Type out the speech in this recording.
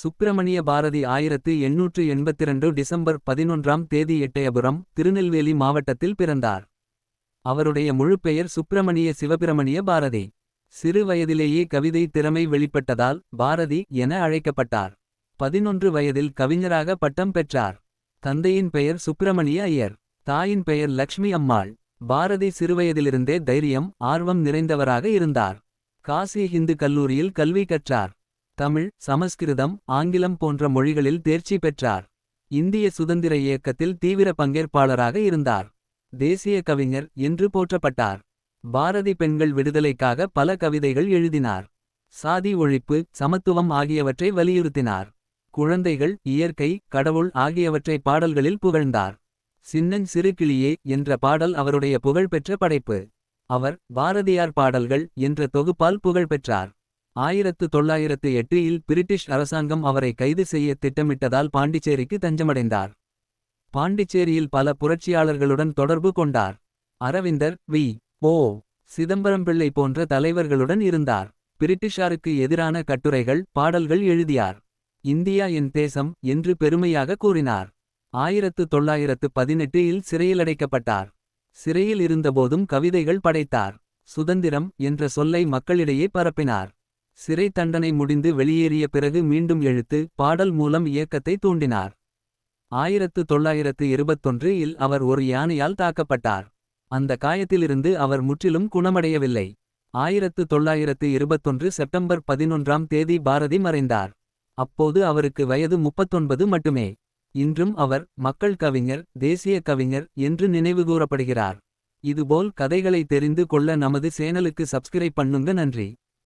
சுப்பிரமணிய பாரதி ஆயிரத்து எண்ணூற்று எண்பத்திரண்டு டிசம்பர் பதினொன்றாம் தேதி எட்டயபுரம் திருநெல்வேலி மாவட்டத்தில் பிறந்தார். அவருடைய முழுப்பெயர் சுப்பிரமணிய சிவபிரமணிய பாரதி. சிறு வயதிலேயே கவிதை திறமை வெளிப்பட்டதால் பாரதி என அழைக்கப்பட்டார். பதினொன்று வயதில் கவிஞராக பட்டம் பெற்றார். தந்தையின் பெயர் சுப்பிரமணிய ஐயர். தாயின் பெயர் லக்ஷ்மி அம்மாள். பாரதி சிறுவயதிலிருந்தே தைரியம் ஆர்வம் நிறைந்தவராக இருந்தார். காசி ஹிந்து கல்லூரியில் கல்வி கற்றார். தமிழ் சமஸ்கிருதம் ஆங்கிலம் போன்ற மொழிகளில் தேர்ச்சி பெற்றார். இந்திய சுதந்திர இயக்கத்தில் தீவிர பங்கேற்பாளராக இருந்தார். தேசிய கவிஞர் என்று போற்றப்பட்டார். பாரதி பெண்கள் விடுதலைக்காக பல கவிதைகள் எழுதினார். சாதி ஒழிப்பு சமத்துவம் ஆகியவற்றை வலியுறுத்தினார். குழந்தைகள் இயற்கை கடவுள் ஆகியவற்றை பாடல்களில் புகழ்ந்தார். சின்னன் சிறு கிளியே என்ற பாடல் அவருடைய புகழ்பெற்ற படைப்பு. அவர் பாரதியார் பாடல்கள் என்ற தொகுப்பால் புகழ்பெற்றார் ஆயிரத்து தொள்ளாயிரத்து எட்டில் பிரிட்டிஷ் அரசாங்கம் அவரை கைது செய்ய திட்டமிட்டதால் பாண்டிச்சேரிக்கு தஞ்சமடைந்தார். பாண்டிச்சேரியில் பல புரட்சியாளர்களுடன் தொடர்பு கொண்டார். அரவிந்தர் வி. ஓ. சிதம்பரம்பிள்ளை போன்ற தலைவர்களுடன் இருந்தார். பிரிட்டிஷாருக்கு எதிரான கட்டுரைகள் பாடல்கள் எழுதியார். இந்தியா என் தேசம் என்று பெருமையாக கூறினார். ஆயிரத்து தொள்ளாயிரத்து பதினெட்டில் சிறையிலடைக்கப்பட்டார். சிறையில் இருந்தபோதும் கவிதைகள் படைத்தார். சுதந்திரம் என்ற சொல்லை மக்களிடையே பரப்பினார். சிறை தண்டனை முடிந்து வெளியேறிய பிறகு மீண்டும் எழுத்து பாடல் மூலம் இயக்கத்தை தூண்டினார். ஆயிரத்து தொள்ளாயிரத்து இருபத்தொன்று இல் அவர் ஒரு யானையால் தாக்கப்பட்டார். அந்த காயத்திலிருந்து அவர் முற்றிலும் குணமடையவில்லை. ஆயிரத்து தொள்ளாயிரத்து இருபத்தொன்று செப்டம்பர் பதினொன்றாம் தேதி பாரதி மறைந்தார். அப்போது அவருக்கு வயது முப்பத்தொன்பது மட்டுமே. இன்றும் அவர் மக்கள் கவிஞர் தேசிய கவிஞர் என்று நினைவுகூரப்படுகிறார். இதுபோல் கதைகளை தெரிந்து கொள்ள நமது சேனலுக்கு சப்ஸ்கிரைப் பண்ணுங்க நன்றி.